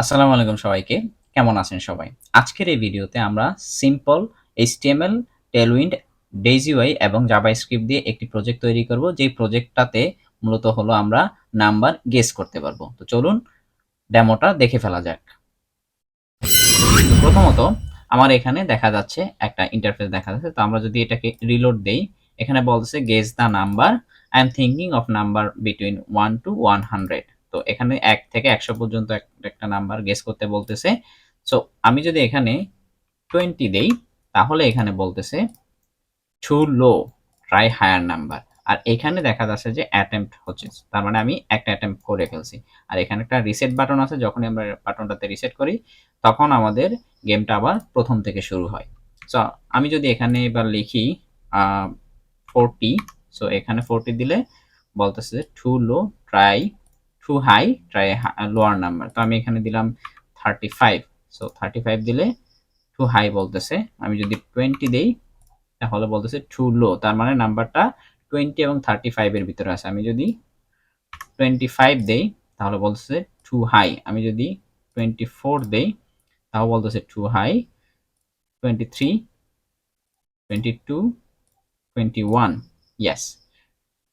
আসসালামু আলাইকুম সবাইকে। কেমন আছেন সবাই? আজকের এই ভিডিওতে আমরা সিম্পল এইচটিএমএল টেলউইন্ড ডেজিওয়াই এবং জাভাস্ক্রিপ্ট দিয়ে একটি প্রজেক্ট তৈরি করব। যেই প্রজেক্টটাতে মূলত হলো আমরা নাম্বার গেস করতে পারব। তো চলুন ডেমোটা দেখে ফেলা যাক। প্রথমত আমার এখানে দেখা যাচ্ছে একটা ইন্টারফেস দেখা যাচ্ছে। তো আমরা যদি এটাকে রিলোড দেই, এখানে বলছে guess the number I am thinking of number between one to one hundred তো এখানে এক থেকে একশো পর্যন্ত একটা নাম্বার গেস করতে বলতেছে। সো আমি যদি এখানে টোয়েন্টি দেই, তাহলে এখানে বলতেছে too low try higher number আর এখানে দেখা যাচ্ছে যে অ্যাটেম্প্ট হচ্ছে। তার মানে আমি একটা অ্যাটেম্প্ট করে ফেলছি। আর এখানে একটা রিসেট বাটন আছে, যখনই আমরা বাটনটাতে রিসেট করি, তখন আমাদের গেমটা আবার প্রথম থেকে শুরু হয়। সো আমি যদি এখানে এবার লিখি ফোরটি সো এখানে ফোরটি দিলে বলতেছে যে too low try too high try lower number তো আমি এখানে দিলাম thirty five so thirty five দিলে টু হাই বলতেছে। আমি যদি টোয়েন্টি দেই, তাহলে বলতেছে টু লো তার মানে নাম্বারটা টোয়েন্টি এবং থার্টি ফাইভের ভিতরে আছে। আমি যদি টোয়েন্টি ফাইভ দেই, তাহলে বলতেছে টু হাই আমি যদি টোয়েন্টি ফোর দেই তাহলে বলতেছে too high twenty three twenty two twenty one yes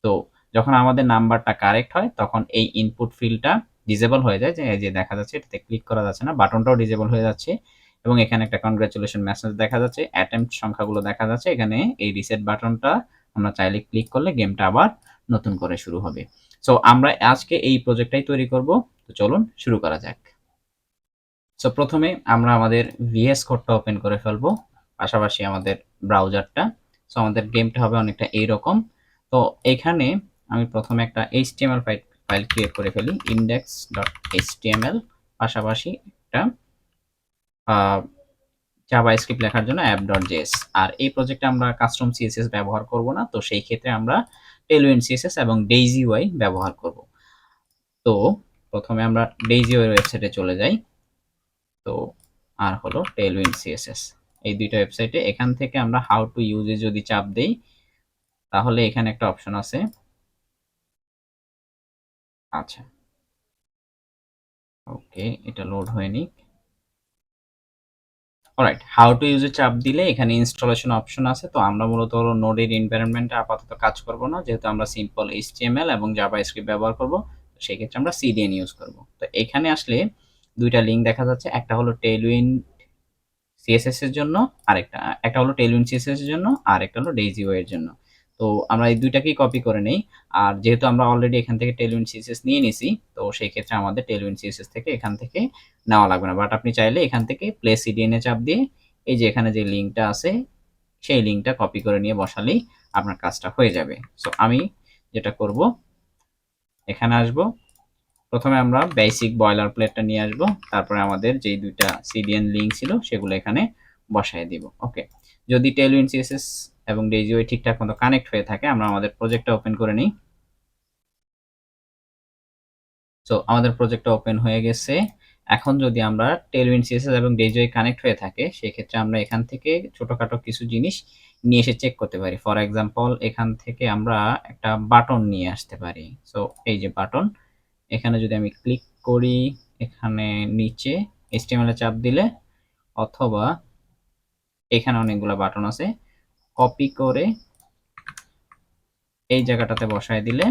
তো যখন আমাদের নাম্বারটা কারেক্ট হয়, তখন এই ইনপুট ফিল্ডটা ডিজেবল হয়ে যায়। যে যে দেখা যাচ্ছে, এটাতে ক্লিক করা যাচ্ছে না বাটনটাও ডিজেবল হয়ে যাচ্ছে এবং এখানে একটা কনগ্রাচুলেশন মেসেজ দেখা যাচ্ছে অ্যাটেম্পট সংখ্যাগুলো দেখা যাচ্ছে। এখানে এই রিসেট বাটনটা আমরা চাইলে ক্লিক করলে গেমটা আবার নতুন করে শুরু হবে। সো আমরা আজকে এই প্রজেক্টটাই তৈরি করব। তো চলুন শুরু করা যাক। সো প্রথমে আমরা আমাদের ভিএস কোডটা ওপেন করে ফেলব, পাশাপাশি আমাদের ব্রাউজারটা সো আমাদের গেমটা হবে অনেকটা এইরকম। তো এখানে আমি প্রথমে একটা এইচটিএমএল ফাইল ফাইল ক্রিয়েট করে ফেলি ইন্ডেক্স পাশাপাশি একটা জাভা স্ক্রিপ্ট লেখার জন্য জেএস আর এই প্রজেক্টে আমরা কাস্টম সিএসএস ব্যবহার করব না, তো সেই ক্ষেত্রে আমরা টেলউইন সিএসএস এবং ডেইজি ওয়াই ব্যবহার করব। তো প্রথমে আমরা ডেইজি ওয়াই ওয়েবসাইটে চলে যাই। তো আর হলো টেলউইন সিএসএস এই দুইটা ওয়েবসাইটে এখান থেকে আমরা হাউ টু ইউজে যদি চাপ দেই, তাহলে এখানে একটা অপশন আছে। আচ্ছা। ওকে, এটা লোড হয়নি অলরাইট হাউ টু ইউজে চাপ দিলে এখানে ইনস্টলেশন অপশন আছে, তো আমরা মূলত নোডের এনভায়রনমেন্টে আপাতত কাজ করব না, যেহেতু আমরা সিম্পল এইচটিএমএল এবং জাভা স্ক্রিপ্ট ব্যবহার করব সেই ক্ষেত্রে আমরা সিডিএন ইউজ করব। তো এখানে আসলে দুইটা লিঙ্ক দেখা যাচ্ছে, একটা হলো টেলউইন সিএসএস এর জন্য, আরেকটা, একটা হলো টেলউইন সিএসএস এর জন্য আর একটা হলো ডেইজিও এর জন্য। তো আমরা এই দুইটাকেই কপি করে নেই। আর যেহেতু আমরা অলরেডি এখান থেকে টেলউইন সিএসএস নিয়ে নিছি, তো সেই ক্ষেত্রে আমাদের টেলউইন সিএসএস থেকে এখান থেকে নেওয়া লাগবে না। বাট আপনি চাইলে এখান থেকে প্লে সিডিএন এ চাপ দিয়ে এই যে এখানে যে লিঙ্কটা আছে, সেই লিঙ্কটা কপি করে নিয়ে বসালেই আপনার কাজটা হয়ে যাবে। সো আমি যেটা করব, এখানে আসব। প্রথমে আমরা বেসিক বয়লার প্লেটটা নিয়ে আসব। তারপরে আমাদের যেই দুইটা সিডিএন লিঙ্ক ছিল, সেগুলো এখানে বসায় দিব। ওকে যদি টেলউইন সিএসএস এবং ডেজিও ঠিকঠাক মতো কানেক্ট হয়ে থাকে, আমরা আমাদের প্রজেক্টটা ওপেন করে নিই। সো আমাদের প্রজেক্টটা ওপেন হয়ে গেছে। এখন যদি আমরা টেলউইন সিএসএস এবং ডেজিওই কানেক্ট হয়ে থাকে সেই ক্ষেত্রে আমরা এখান থেকে ছোটখাটো কিছু জিনিস নিয়ে এসে চেক করতে পারি। ফর এক্সাম্পল এখান থেকে আমরা একটা বাটন নিয়ে আসতে পারি। সো এই যে বাটন এখানে যদি আমি ক্লিক করি, এখানে নিচে এইচটিএমএল এ চাপ দিলে, অথবা এখানে অনেকগুলো বাটন আছে কপি করে এই জায়গাটাতে বসায় দিলে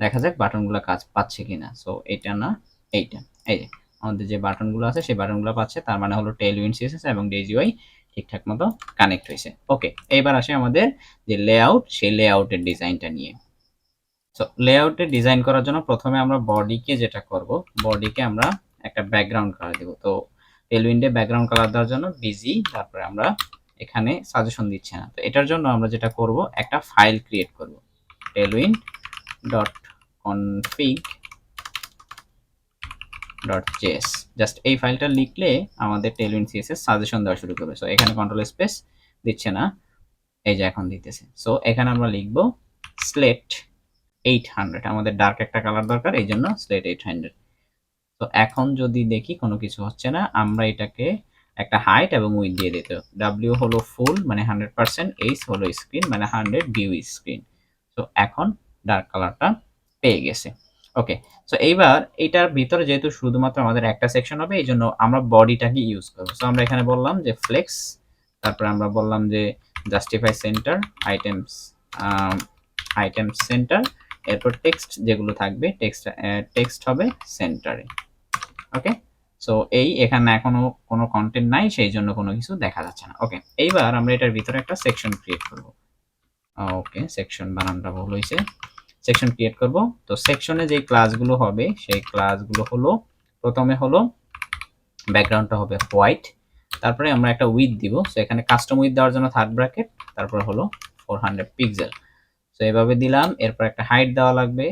দেখা যাক বাটনগুলো কাজ পাচ্ছে কিনা। সো এটা না, এইটা। এই যে, আমাদের যে বাটনগুলো আছে, সেই বাটনগুলো পাচ্ছে, তার মানে হলো টেল উইন সিএসএস এবং ডেজিওয়াই ঠিকঠাক মতো কানেক্ট হয়েছে। ওকে এইবার আসে আমাদের যে লেআউট সেই লেআউটের ডিজাইনটা নিয়ে। সো লেআউটের ডিজাইন করার জন্য প্রথমে আমরা বডিকে যেটা করব বডিকে আমরা একটা ব্যাকগ্রাউন্ড কালার দেব। তো টেলউইন্ডে ব্যাকগ্রাউন্ড কালার দেওয়ার জন্য বিজি তারপরে আমরা এখানে সাজেশন দিচ্ছে না। তো এটার জন্য আমরা যেটা করব, একটা ফাইল ক্রিয়েট করব। Tailwind dot config dot JS just এই ফাইলটা লিখলে আমাদের টেলউইন সিএসএস সাজেশন দেওয়া শুরু করবে। সো এখানে কন্ট্রোল স্পেস দিচ্ছে না। এই যে এখন দিতেছে। সো এখানে আমরা লিখব স্লেট এইট হান্ড্রেড আমাদের ডার্ক একটা কালার দরকার, এই জন্য স্লেট এইট হান্ড্রেড তো এখন যদি দেখি কোনো কিছু হচ্ছে না, আমরা এটাকে একটা হাইট এবং উইথ দিয়ে দিতে ডাব্লিউ হলো ফুল মানে হান্ড্রেড পার্সেন্ট এইচ হলো স্ক্রিন মানে হান্ড্রেড ভিউ স্ক্রিন তো এখন ডার্ক কালারটা পেয়ে গেছে। ওকে সো এইবার এইটার ভিতরে যেহেতু শুধুমাত্র আমাদের একটা সেকশন হবে, এই জন্য আমরা বডিটাকে ইউজ করব। সো আমরা এখানে বললাম যে ফ্লেক্স তারপরে আমরা বললাম যে justify centre items item centre এরপর টেক্সট যেগুলো থাকবে টেক্সট টেক্সট হবে সেন্টারে ওকে সো এই এখানে এখনও কোনো কন্টেন্ট নাই, সেই জন্য কোনো কিছু দেখা যাচ্ছে না। ওকে এইবার আমরা এটার ভিতরে একটা সেকশন ক্রিয়েট করব। ওকে সেকশন বানানটা ভুল হয়েছে সেকশন ক্রিয়েট করব। তো সেকশনে যে ক্লাসগুলো হবে, সেই ক্লাসগুলো হলো, প্রথমে হলো ব্যাকগ্রাউন্ডটা হবে হোয়াইট তারপরে আমরা একটা উইথ দিব। সো এখানে কাস্টম উইথ দেওয়ার জন্য থার্ড ব্র্যাকেট তারপর হলো ফোর হান্ড্রেড পিক্সেল সো এভাবে দিলাম, এরপর একটা হাইট দেওয়া লাগবে।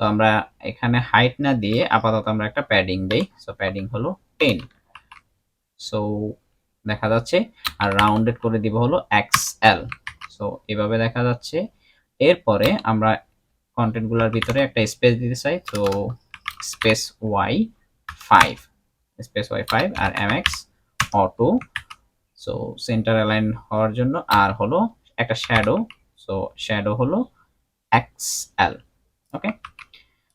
তো আমরা এখানে হাইট না দিয়ে আপাতত আমরা একটা প্যাডিং দেই। সো প্যাডিং হলো টেন সো দেখা যাচ্ছে, আর রাউন্ডেড করে দিব হলো এক্স এল সো এভাবে দেখা যাচ্ছে। এরপরে আমরা কন্টেন্টগুলোর ভিতরে একটা স্পেস দিতে চাই। তো space Y five space Y five আর M X auto so centre align হওয়ার জন্য আর হলো একটা শ্যাডো সো শ্যাডো হলো X L okay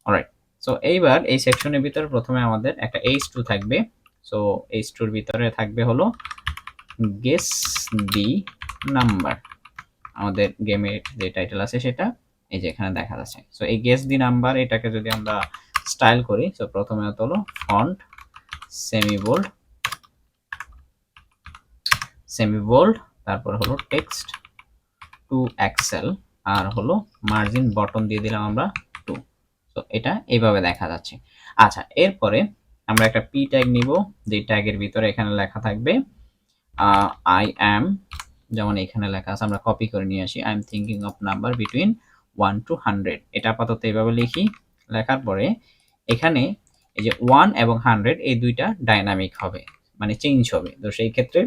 alright so এইবার এই সেকশনের ভিতরে প্রথমে আমাদের একটা এইচ টু থাকবে। সো এইচ টুর ভিতরে থাকবে হলো গেস দি নাম্বার আমাদের গেমের যে টাইটেল আছে সেটা, এই যে এখানে দেখা যাচ্ছে। সো এই গেস দি নাম্বার এটাকে যদি আমরা স্টাইল করি সো প্রথমে হলো font semi bold semi bold তারপর হলো টেক্সট টু এক্সেল আর হলো মার্জিন বটন দিয়ে দিলাম আমরা তো এটা এইভাবে দেখা যাচ্ছে। আচ্ছা এরপরে আমরা একটা পি ট্যাগ নিব, যে ট্যাগের ভিতরে এখানে লেখা থাকবে আই অ্যাম যেমন এখানে লেখা আছে, আমরা কপি করে নিয়ে আসি I am thinking of number between one to hundred এটা আপাতত এইভাবে লিখি, লেখার পরে এখানে এই যে ওয়ান এবং হান্ড্রেড এই দুইটা ডাইনামিক হবে মানে চেঞ্জ হবে। তো সেই ক্ষেত্রে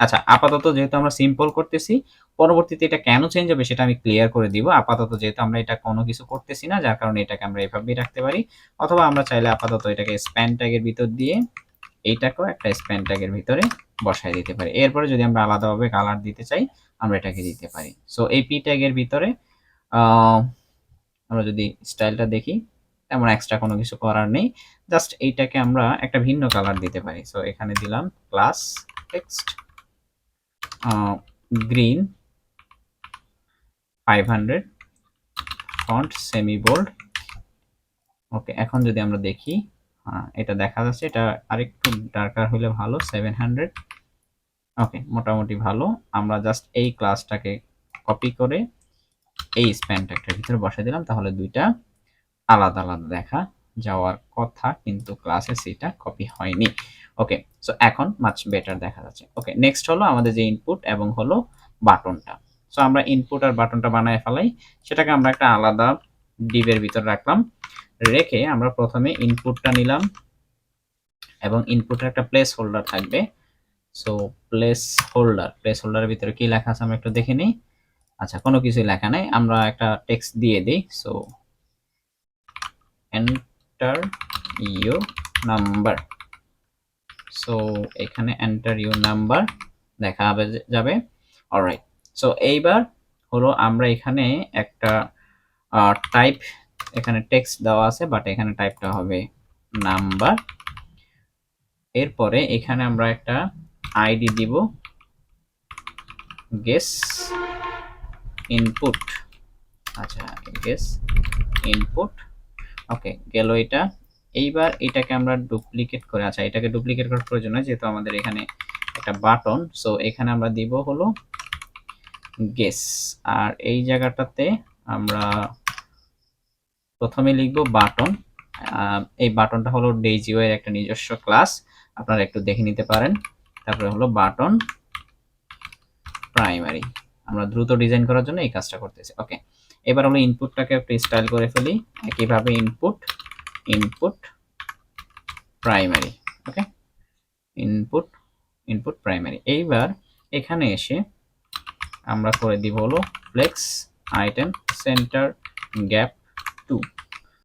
আচ্ছা আপাতত যেহেতু আমরা সিম্পল করতেছি পরবর্তীতে এটা কেন চেঞ্জ হবে সেটা আমি ক্লিয়ার করে দিব। আপাতত যেহেতু আমরা এটা কোনো কিছু করতেছি না, যার কারণে এটাকে আমরা এভাবেই রাখতে পারি। অথবা আমরা চাইলে আপাতত এটাকে স্প্যান ট্যাগের ভিতর দিয়ে এইটাকেও একটা স্প্যান ট্যাগের ভিতরে বসায় দিতে পারি। এরপরে যদি আমরা আলাদাভাবে কালার দিতে চাই, আমরা এটাকে দিতে পারি। সো এই পি ট্যাগের ভিতরে আমরা যদি স্টাইলটা দেখি, তেমন এক্সট্রা কোনো কিছু করার নেই। জাস্ট এইটাকে আমরা একটা ভিন্ন কালার দিতে পারি। সো এখানে দিলাম class text green five hundred font semi bold okay এখন যদি আমরা দেখি এটা দেখা যাচ্ছে, এটা আরেকটু ডার্কার হলে ভালো সেভেন হান্ড্রেড ওকে মোটামুটি ভালো। আমরা জাস্ট এই ক্লাসটাকে কপি করে এই স্প্যান ট্যাগটার ভিতরে বসে দিলাম, তাহলে দুইটা আলাদা আলাদা দেখা যাওয়ার কথা, কিন্তু ক্লাসে সেটা কপি হয়নি। ওকে সো এখন মাচ বেটার দেখা যাচ্ছে। ওকে নেক্সট হলো আমাদের যে ইনপুট এবং হলো বাটনটা সো আমরা ইনপুট আর বাটনটা বানায় ফেলাই। সেটাকে আমরা একটা আলাদা ডিবের ভিতর রাখলাম। রেখে আমরা প্রথমে ইনপুটটা নিলাম এবং ইনপুটের একটা প্লেস হোল্ডার থাকবে। সো প্লেস হোল্ডার প্লেস হোল্ডারের ভিতরে কি লেখা আছে আমরা একটু দেখে নিই। আচ্ছা কোনো কিছুই লেখা নাই। আমরা একটা টেক্সট দিয়ে দিই। So enter you number so এখানে এন্টার ইউ নাম্বার দেখা যাবে। অলরাইট সো এইবার হলো আমরা এখানে একটা টাইপ এখানে টেক্সট দেওয়া আছে বাট এখানে টাইপটা হবে নাম্বার এরপরে এখানে আমরা একটা আইডি দিব। গেস ইনপুট আচ্ছা গেস ইনপুট ওকে গেল এটা। এইবার এটাকে আমরা ডুপ্লিকেট করে আচ্ছা এটাকে ডুপ্লিকেট করার প্রয়োজন হয় যেহেতু আমাদের এখানে একটা বাটন সো এখানে আমরা দিব হলো গেস আর এই জায়গাটাতে আমরা প্রথমে লিখব বাটন। এই বাটনটা হলো ডেইজিও এর একটা নিজস্ব ক্লাস আপনারা একটু দেখে নিতে পারেন। তারপরে হলো বাটন প্রাইমারি আমরা দ্রুত ডিজাইন করার জন্য এই কাজটা করতেছি। ওকে এবার আমরা ইনপুটটাকে একটু স্টাইল করে ফেলি। একইভাবে input input primary okay input input primary এইবার এখানে এসে আমরা করে দিব হলো flex item center gap two